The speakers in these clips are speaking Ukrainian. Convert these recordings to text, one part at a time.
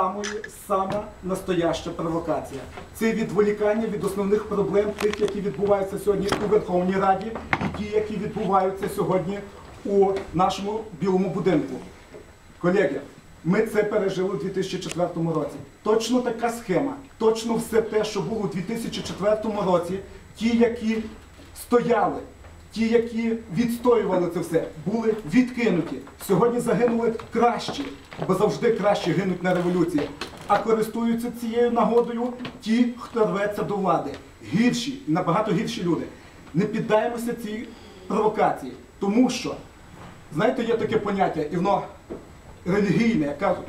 самої сама настояща провокація. Це відволікання від основних проблем, тих, які відбуваються сьогодні у Верховній Раді, і ті, які відбуваються сьогодні у нашому білому будинку. Колеги, ми це пережили у 2004 році. Точно така схема, точно все те, що було у 2004 році, ті, які стояли, ті, які відстоювали це все, були відкинуті. Сьогодні загинули кращі, бо завжди кращі гинуть на революції. А користуються цією нагодою ті, хто рветься до влади. Гірші, набагато гірші люди. Не піддаємося цій провокації, тому що Знаєте, є таке поняття, і воно релігійне, кажуть,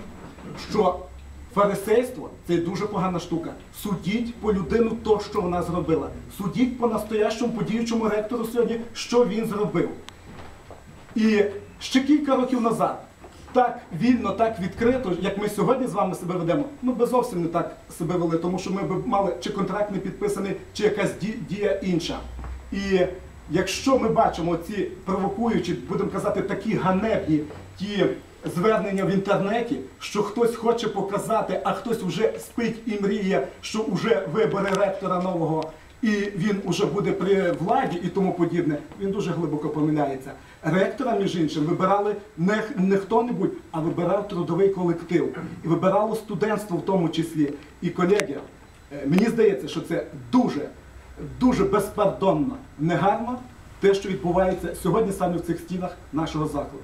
що фарисейство це дуже погана штука. Судіть по людину то, що вона зробила. Судіть по настоящому подіючому ректору сьогодні, що він зробив. І ще кілька років назад, так вільно, так відкрито, як ми сьогодні з вами себе ведемо, ми би зовсім не так себе вели, тому що ми б мали чи контракт не підписаний, чи якась дія інша. І якщо ми бачимо ці провокуючі, будемо казати, такі ганебні ті звернення в інтернеті, що хтось хоче показати, а хтось вже спить і мріє, що вже вибере ректора нового. І він уже буде при владі і тому подібне, він дуже глибоко помиляється. Ректора, між іншим, вибирали не, не хто-небудь, а вибирав трудовий колектив. І вибирало студентство в тому числі. І колеги, е, мені здається, що це дуже, дуже безпардонно, негарно те, що відбувається сьогодні саме в цих стінах нашого закладу.